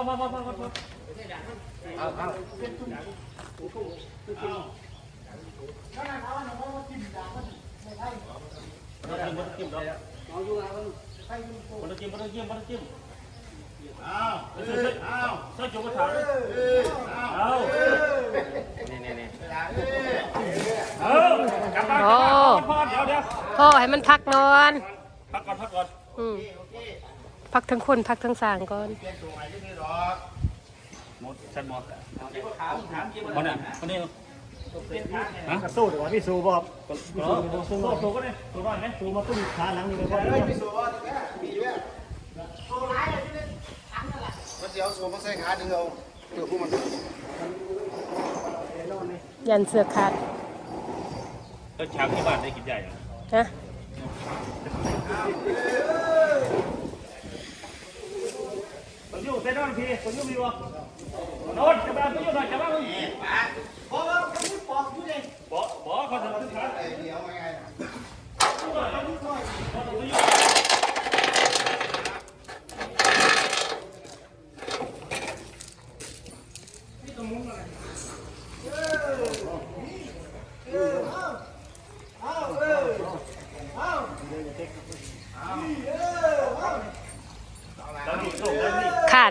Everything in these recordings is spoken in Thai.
อพอพอพอพอพอเอาเอามันจิ้มมันจิ้มเนาะเอาอยู่เอามันจิ้มมันจิ้มมันจิ้มอ้าวเอ้ยอ้าวใส่จุกกระถางเอ้ยอ้าวเอานี่นี่นี่เอากลับบ้านกลับบ้านพอเดี๋ยวเดี๋ยวพ่อให้มันพักนอน พักก่อนพักก่อนอืม พักทั้งคนพักทั้งสางก่อนเปลี่ยนตัวใหม่ที่นี่หรอกหมดฉันหมดถามถามกี่คนน่ะคนนี้ฮะสู้ดีกว่าพี่สู้บอกโซ่โซ่โซ่ก็ได้โซ่ได้ไหมสู้มาตุ้มขาหลังนี่เลยก็เฮ้ยมีสูบแม่มีอยู่เนี่ยมันเสียวสูบมันใส่ขาดึงเอาเดี๋ยวพวกมันยันเสือกขาดก็ช้างที่บ้านได้กินใหญ่ฮะ นอยู่เต้นนอนพี่คนอยู่มีวะนอนจะบ้านคนอยู่หน่อยจะบ้านมึงบอกบอกบอกเขาจะขึ้นขาเดียวไงแล้ว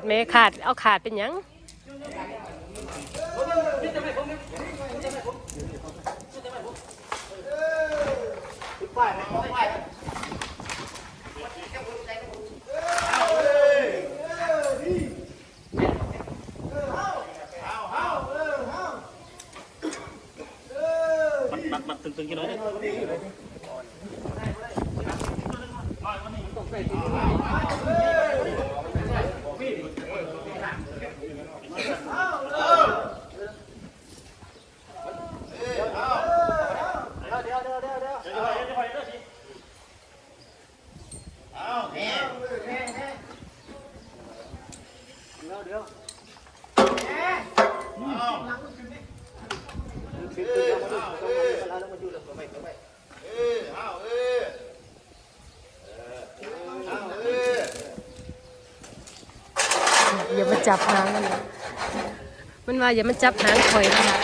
นี่ขาดเอาขาดเป็นยัง มันมันมันตึงๆกี่น้อยเนี่ย อย่ามาจับหางมันนะมันว่าอย่ามาจับหางคอยนะคะ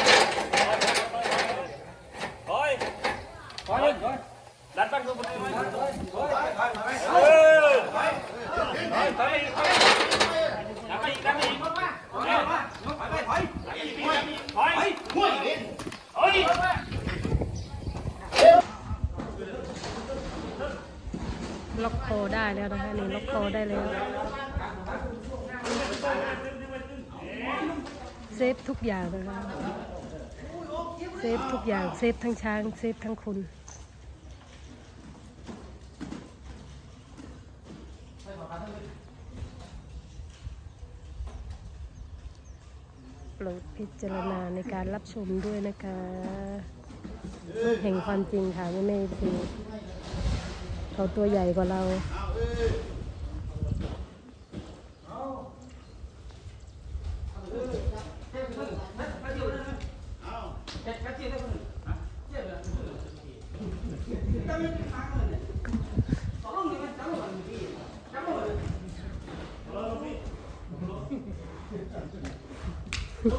ถอยถอยถอยดันบ้านกูไปเออถอยถอยถอยดันไปอีกดันไปอีกถอยถอยถอยถอยถอย ล็อกคอได้แล้วนะคะนี่ล็อกคอได้แล้ว เซฟทุกอย่างนะคะเซฟทุกอย่างเซฟทั้งช้างเซฟทั้งคุณโปรดพิจารณาในการรับชมด้วยนะคะแห่งความจริงค่ะไม่ไม่คือเขาตัวใหญ่กว่าเรา อ้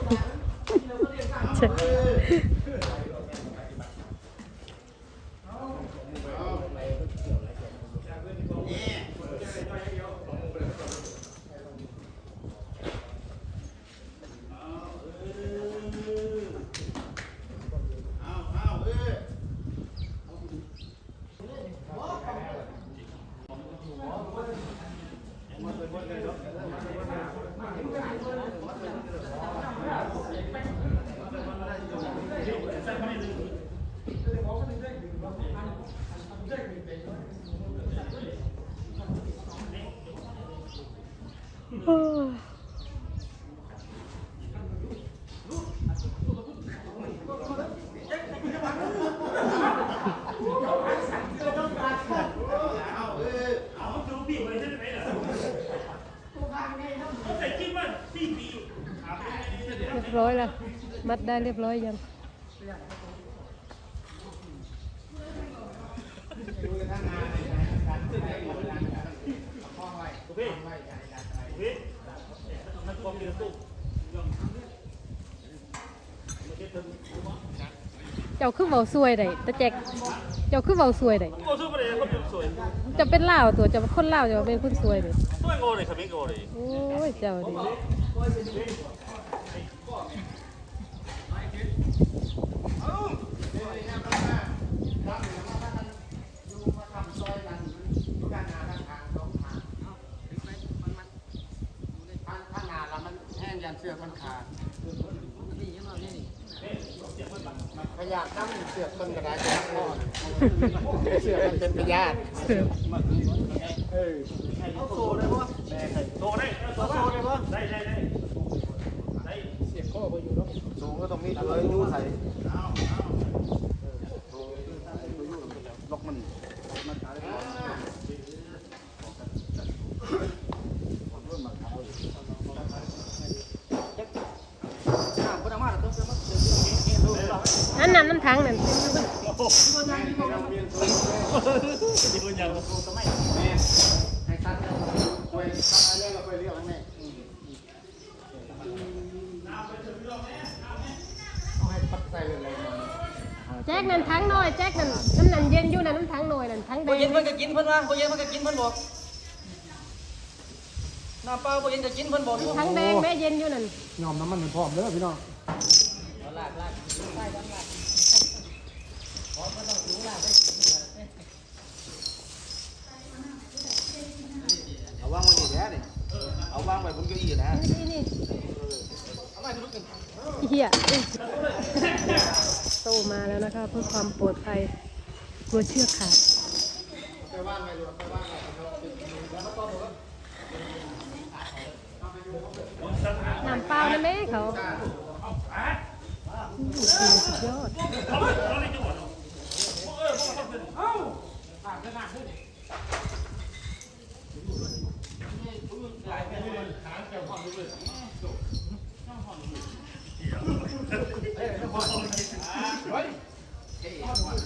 มัดได้เรียบร้อยยังเจ้าคือเบาสวยได้ตะแจกเจ้าคือเบาสวยได้โอ้สู้ประเดี๋ยเขาเวยจะเป็นเหล่าตัวจะเป็นคนเหล่าจะเป็นคนสวยเลยสวยโง่เลยขมิ้นโง่เลยโอ้ยเจ้าดี พยาตั้งเสือกมันกระดาษจะพ่อเสือกมันเป็นพยาธิเสิร์ฟเอาโซ่ได้ปะ โตได้โตได้ปะได้ได้ได้ได้ เสียบข้อไปอยู่เนาะ สูงก็ต้องมีตัวยูใส่ล็อกมัน น้ำก็ต้องมาแล้วต้องเสือกมัน นั่นนั่นน้ำทั้งนั่น ที่คนยัง ให้ตัดคอยทำอะไรก็คอยเรียกมัน แม่เอาให้ปัดใส่เลยแจ็คนั่นทั้งน้อยแจ็คนั่นน้ำนั่นเย็นอยู่นั่นน้ำทั้งน้อยนั่นทั้งแดบ่เย็นงเพิ่นก็กินเพิ่นว่าบ่เย็นเพิ่นก็กินเพิ่นบอกน้ำเปล่าบ่เย็นก็กินเพิ่นบอกทั้งแดงแม่เย็นอยู่นั่นยอมน้ำมันเป็นพร้อมเด้อพี่น้องลากลากใส่กันลากเอาวางไว้นี่แท้ดิเอาวางไว้บนเก้าอี้นะ นี่นี่เฮียโตมาแล้วนะคะเพื่อความปลอดภัยก ลัวเชือกขาดน้ำเปล่านะแม่เขาสุดยอดนี่เพิ่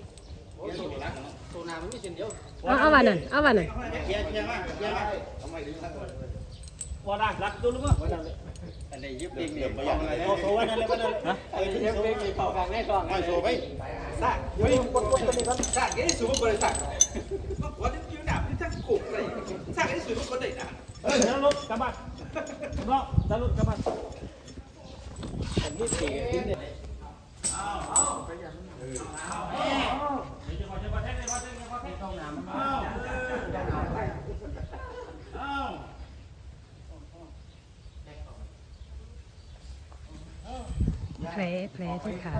เฮ้ยแแล้วรถกลับบ้านอันนี้เสียดิ้นเนี่ยแผลแผลที่ขา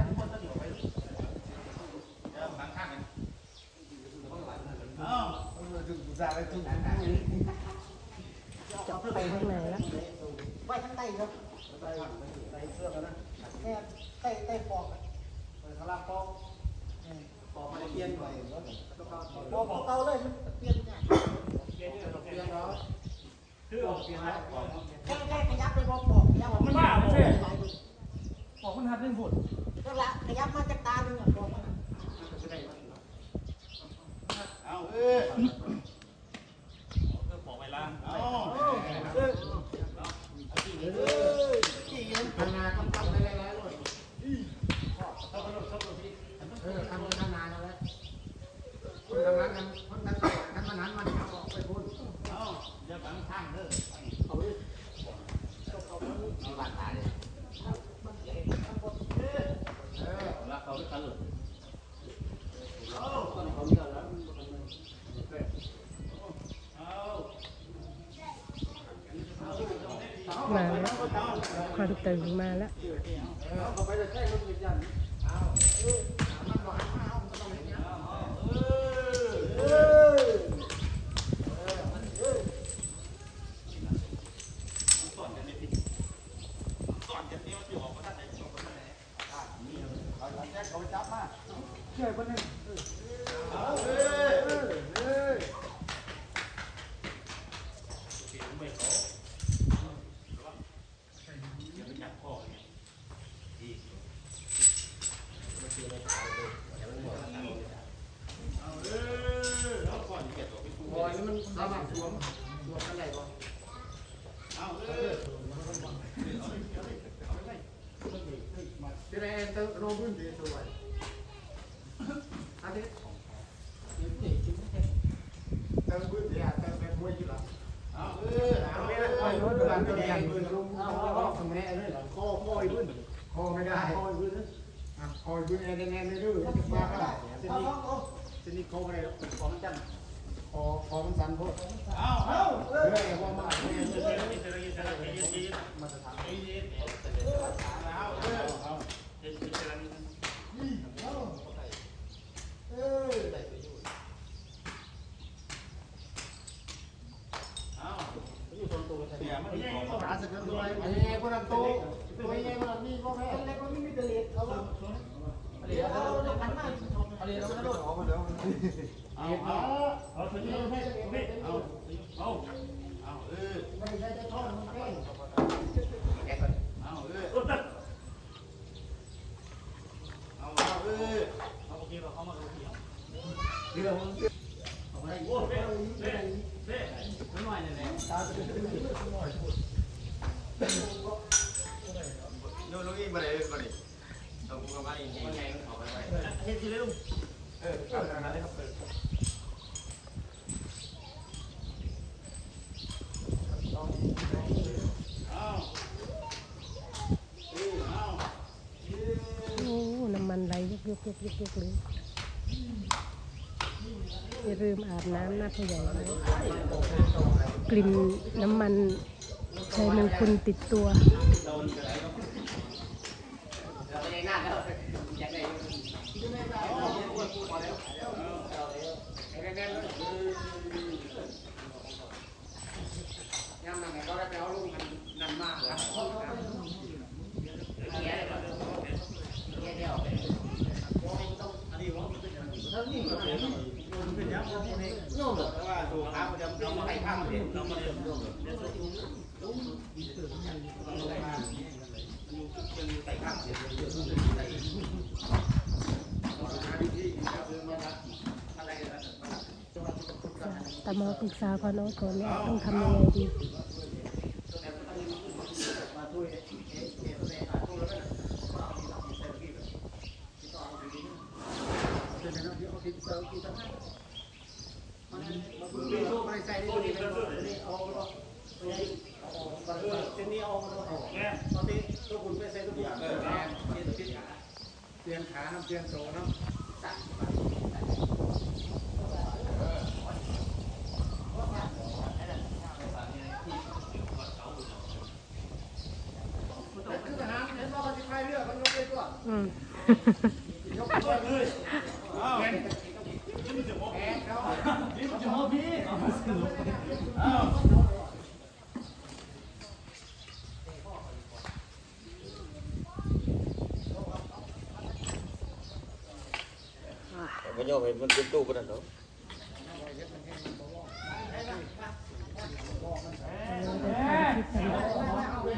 จาะไปข้างในแล้วไว้ทั้งใต้ครับใต้ใต้เสื้อกันนะแค่ใต้ใต้ฟอก กระลาฟอกฟอกมันเปลี่ยนไปฟอกเก่าเลยมันเปลี่ยนง่ายเปลี่ยนเนาะคือเปลี่ยนนะแค่แค่ขยับไปบอกบอกขยับมันบ้าไม่ใช่บอกมันหัดเล่นฝุ่นก็ละขยับมาจากตาหนึ่งบอกมันเอาเออ บอกไปล้าง เอา ทำงานทำทำอะไรอะไรเลยเออทำทำงานแล้วคนทำงานกันคนทำงานทำงานมันออกไปพูด เอาเดี๋ยวบังทางเด้อ เอาดิมีบาดตาเลยเออแล้วเขาไม่ตลกเขามีอะไร มาแล้วควันตึงมาแล้ว เขาไปจะใช้รถวิญญาณ เอาแจ็คเขาจับมา มันสามารถสวมสวมกันได้บ่เอาเออที่ไหนเติมโรบุนดีสวยอันนี้เติมบุญดีอะเติมเป็นมวยอยู่หรอเอาเออเอาไม่ได้คอยรถการตัวใหญ่บุญลุงเอาเอาทำไมอะไรหรอคอคอยบุญคอไม่ได้คอยบุญอะ คอยบุญแน่ไม่รู้จะมาก็ได้เส้นนี้เส้นนี้คอไม่ไรขอมันจันคอขอมันสั่นพวกเอาเอาเออว่ามาเนี่ยมาจะทำเอาเออเอาเออ หาสักตัวไอ้ไงคนนั้นโตตัวไอ้ไงคนนั้นนี่ก็แพ้เล็กก็ไม่มีตะเลียดเขาว่าเดี๋ยวเราจะพันมาเดี๋ยวเราจะโดดออกมาเดี๋ยว เอาเอาเอาตัวนี้ให้พี่เอาเอา เอาเออ ไม่ใช่จะทอดมันแห้ง เอาเออ โอ้ตัด เอาเอาเออ เอาโอเคเราเข้ามาดูที่ เดี๋ยวมัน โอ้เบ้เบ้เบ้ไม่หน่อยเลย ตาจะเป็นเรื่องหน่อย โยนลงอีกบ่ได้บ่ได้ต้องกูกับมาอีกแห้งๆเอาไปไว้ เฮ็ดทีเลยลุง เออเอาทางนั้นเลยครับ โอ้น้ำมันไหลยุกยุกยุกยุกยุกเลยอย่าลืมอาบน้ำหนะผู้ใหญ่นะกลิ่นน้ำมันใชัยมงคลติดตัว โยมแต่ว่าตัวขามันจะต้องมาให้ข้างเดียวต้องมาเดินโยมใส่ข้างเดียวใส่อะไรกัน แต่มาปรึกษาพ่อน้องก่อนเนี่ยต้องทำยังไงดีเตียงเออแม่เจ็ดสิบเปลี่ยนขาน้ำเปลี่ยนโซน้ำ คือทหารเห็นว่าเขาจะพายเรือมันยกเลยตัว อื มยกเลยอ้าวแกเขาลิ้นจะมอพี่อ้าวมันเห็นมันเป็นตู้กันนั่นเนาะ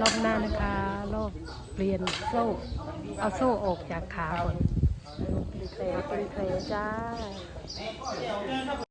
รอบหน้านะคะ รอบเปลี่ยนโซ่ เอาโซ่ออกจากขาก่อนเป็นแผลเป็นแผลจ้า